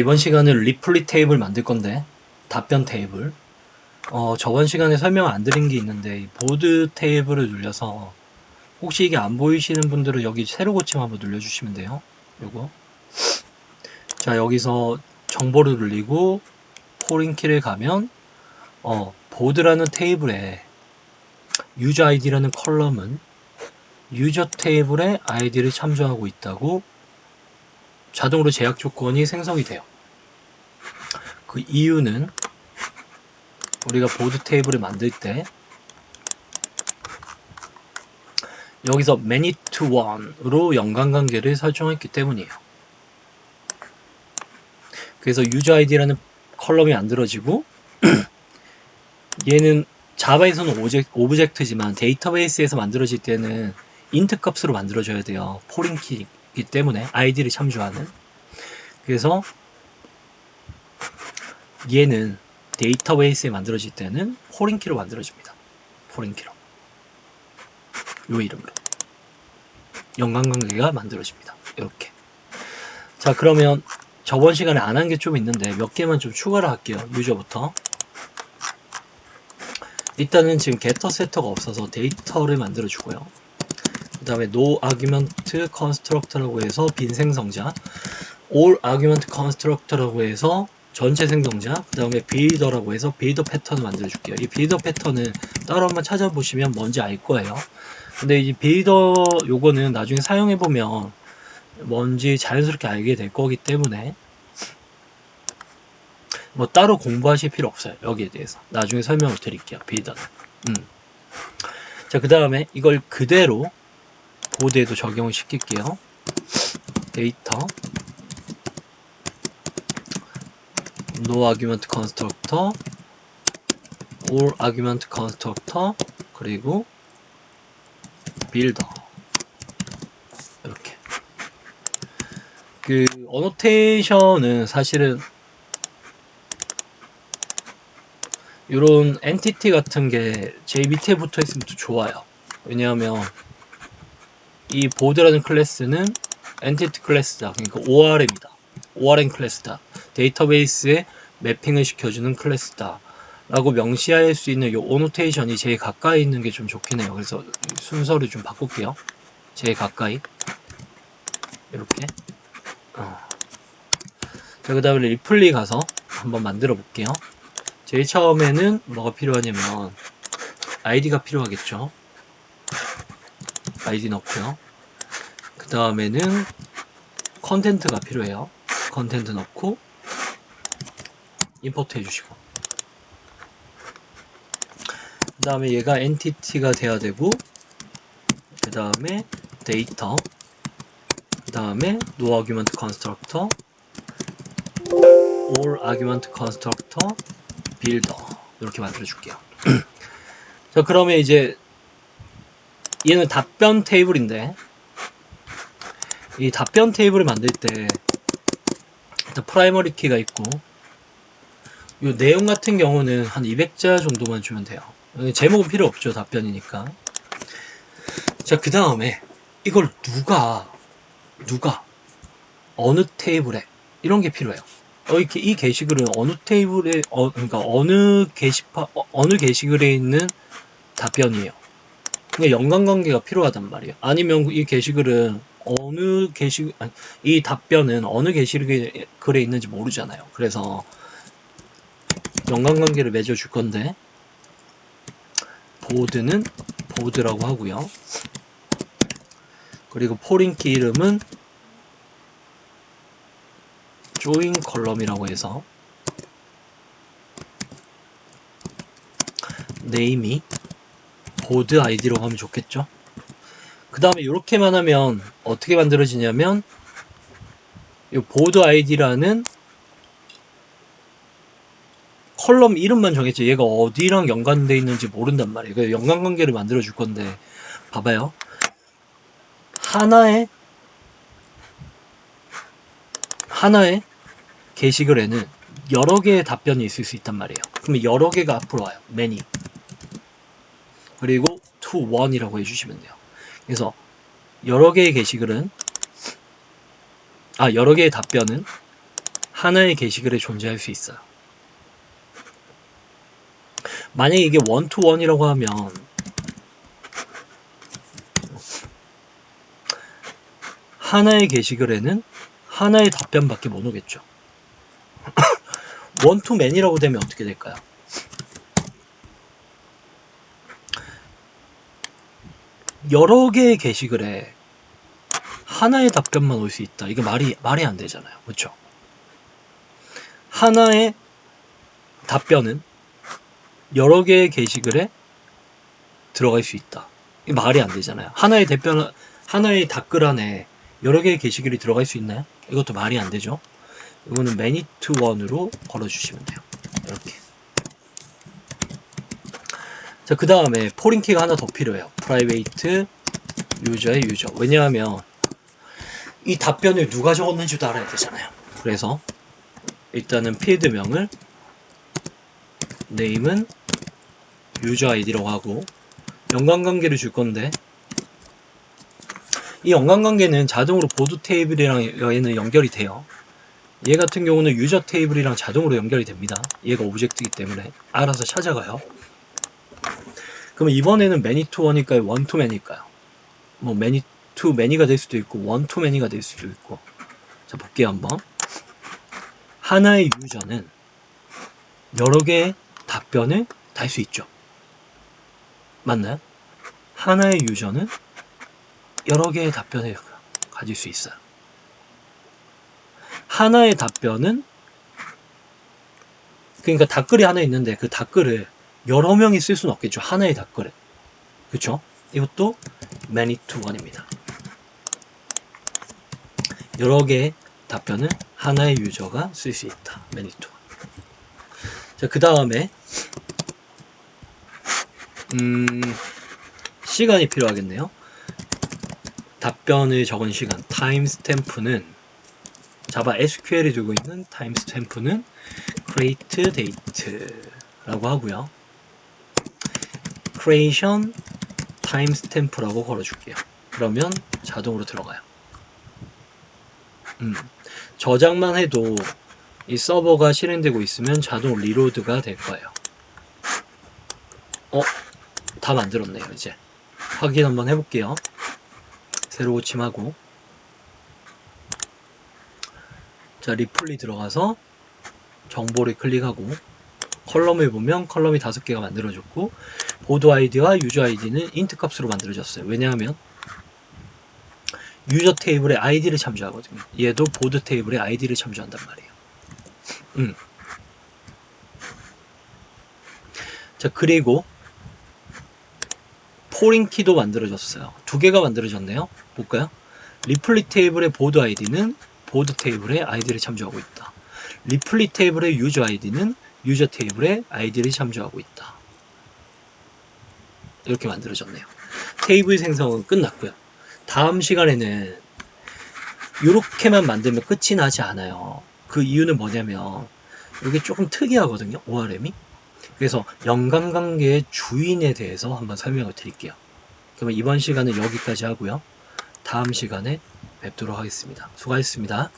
이번 시간은 리플리 테이블 만들 건데 답변 테이블. 어, 저번 시간에 설명 안 드린 게 있는데 이 보드 테이블을 눌려서 혹시 이게 안 보이시는 분들은 여기 새로 고침 한번 눌러주시면 돼요. 요거. 자 여기서 정보를 눌리고 포링 키를 가면 어, 보드라는 테이블에 유저 아이디라는 컬럼은 유저 테이블에 아이디를 참조하고 있다고 자동으로 제약 조건이 생성이 돼요. 그 이유는 우리가 보드 테이블을 만들 때 여기서 many to one으로 연관관계를 설정했기 때문이에요. 그래서 유저 아이디라는 컬럼이 만들어지고 얘는 자바에서는 오젝, 오브젝 트지만 데이터베이스에서 만들어질 때는 인트 값으로 만들어져야 돼요. 포링 키 이기 때문에 아이디를 참조하는. 그래서 얘는 데이터베이스에 만들어질 때는 포링 키로 만들어집니다. 포링 키로. 요 이름으로. 연관관계가 만들어집니다. 이렇게. 자, 그러면 저번 시간에 안 한 게 좀 있는데 몇 개만 좀 추가를 할게요. 유저부터. 일단은 지금 getter setter가 없어서 데이터를 만들어 주고요. 그 다음에 no argument constructor라고 해서 빈 생성자, all argument constructor라고 해서 전체 생성자, 그 다음에 builder라고 해서 builder 패턴을 만들어 줄게요. 이 builder 패턴은 따로 한번 찾아보시면 뭔지 알 거예요. 근데 이 builder 요거는 나중에 사용해 보면 뭔지 자연스럽게 알게 될 거기 때문에 뭐 따로 공부하실 필요 없어요. 여기에 대해서. 나중에 설명을 드릴게요. 빌더는. 음. 자, 그 다음에 이걸 그대로 보드에도 적용을 시킬게요. 데이터. No argument constructor. All argument constructor. 그리고 builder. 이렇게. 그 어노테이션은 사실은 이런 엔티티 같은 게 제일 밑에 붙어 있으면 더 좋아요. 왜냐하면 이 보드라는 클래스는 엔티티 클래스다. 그러니까 ORM이다. ORM 클래스다. 데이터베이스에 매핑을 시켜주는 클래스다. 라고 명시할 수 있는 이 오노테이션이 제일 가까이 있는 게 좀 좋긴 해요. 그래서 순서를 좀 바꿀게요. 제일 가까이. 이렇게. 어. 자, 그 다음에 리플리 가서 한번 만들어 볼게요. 제일 처음에는 뭐가 필요하냐면 아이디가 필요하겠죠. 아이디 넣고요. 그 다음에는 컨텐트가 필요해요. 컨텐트 넣고 임포트 해주시고 그 다음에 얘가 엔티티가 돼야 되고 그 다음에 데이터 그 다음에 no argument constructor all argument constructor 빌더 이렇게 만들어 줄게요. 자 그러면 이제 얘는 답변 테이블인데 이 답변 테이블을 만들 때 일단 프라이머리 키가 있고 이 내용 같은 경우는 한 200자 정도만 주면 돼요. 제목은 필요 없죠 답변이니까. 자 그 다음에 이걸 누가 누가 어느 테이블에 이런 게 필요해요. 어, 이렇게 이 게시글은 어느 테이블에 어, 그러니까 어느 게시파 어, 느 게시글에 있는 답변이에요. 그러니까 연관관계가 필요하단 말이에요. 아니면 이 게시글은 어느 게시 아니, 이 답변은 어느 게시글에 있는지 모르잖아요. 그래서 연관관계를 맺어줄 건데 보드는 보드라고 하고요. 그리고 포링키 이름은 join 컬럼이라고 해서 네임이 보드 아이디로 하면 좋겠죠. 그 다음에 이렇게만 하면 어떻게 만들어지냐면 이 보드 아이디라는 컬럼 이름만 정했죠. 얘가 어디랑 연관돼 있는지 모른단 말이에요. 연관관계를 만들어 줄 건데 봐봐요. 하나의 하나의 게시글에는 여러 개의 답변이 있을 수 있단 말이에요. 그러면 여러 개가 앞으로 와요. many. 그리고 to one이라고 해주시면 돼요. 그래서 여러 개의 게시글은 아 여러 개의 답변은 하나의 게시글에 존재할 수 있어요. 만약에 이게 원투원이라고 하면 하나의 게시글에는 하나의 답변밖에 못 오겠죠. 원투맨이라고 되면 어떻게 될까요? 여러 개의 게시글에 하나의 답변만 올 수 있다. 이게 말이 말이 안 되잖아요. 그렇죠? 하나의 답변은 여러 개의 게시글에 들어갈 수 있다. 이 말이 안 되잖아요. 하나의 답변 하나의 답글 안에 여러 개의 게시글이 들어갈 수 있나요? 이것도 말이 안 되죠. 이거는 to one으로 걸어주시면 돼요. 이렇게. 자, 그 다음에 포린키가 하나 더 필요해요. private 유저의 유저. 왜냐하면 이 답변을 누가 적었는지도 알아야 되잖아요. 그래서 일단은 필드명을 name은 유저 아이디라고 하고 연관관계를 줄 건데 이 연관관계는 자동으로 보드 테이블이랑 얘는 연결이 돼요. 얘 같은 경우는 유저 테이블이랑 자동으로 연결이 됩니다. 얘가 오브젝트이기 때문에 알아서 찾아가요. 그럼 이번에는 매니 투 원일까요? 원 투 매니까요? 뭐 매니 투 매니가 될 수도 있고 원 투 매니가 될 수도 있고 자 볼게요 한번 하나의 유저는 여러 개의 답변을 달 수 있죠. 맞나요? 하나의 유저는 여러 개의 답변을 가질 수 있어요. 하나의 답변은 그러니까 답글이 하나 있는데 그 답글을 여러 명이 쓸 수는 없겠죠. 하나의 답글에. 그렇죠? 이것도 many to one입니다. 여러 개의 답변을 하나의 유저가 쓸 수 있다. many to one. 자, 그 다음에 음, 시간이 필요하겠네요. 답변을 적은 시간, 타임 스탬프는 자바 SQL이 두고 있는 타임 스탬프는 create date라고 하고요. Creation 스탬프라고 걸어줄게요. 그러면 자동으로 들어가요. 음, 저장만 해도 이 서버가 실행되고 있으면 자동 리로드가 될 거예요. 어, 다 만들었네요, 이제. 확인 한번 해볼게요. 새로 고침하고. 자, 리플리 들어가서 정보를 클릭하고 컬럼을 보면 컬럼이 다섯 개가 만들어졌고 보드 아이디와 유저 아이디는 인트 값으로 만들어졌어요. 왜냐하면 유저 테이블에 아이디를 참조하거든요. 얘도 보드 테이블에 아이디를 참조한단 말이에요. 음. 자, 그리고 포링 키도 만들어졌어요. 두 개가 만들어졌네요. 볼까요? 리플리 테이블의 보드 아이디는 보드 테이블의 아이디를 참조하고 있다. 리플리 테이블의 유저 아이디는 유저 테이블의 아이디를 참조하고 있다. 이렇게 만들어졌네요. 테이블 생성은 끝났고요. 다음 시간에는 이렇게만 만들면 끝이 나지 않아요. 그 이유는 뭐냐면 이게 조금 특이하거든요. ORM이. 그래서 연관관계의 주인에 대해서 한번 설명을 드릴게요. 그러면 이번 시간은 여기까지 하고요. 다음 시간에 뵙도록 하겠습니다. 수고하셨습니다.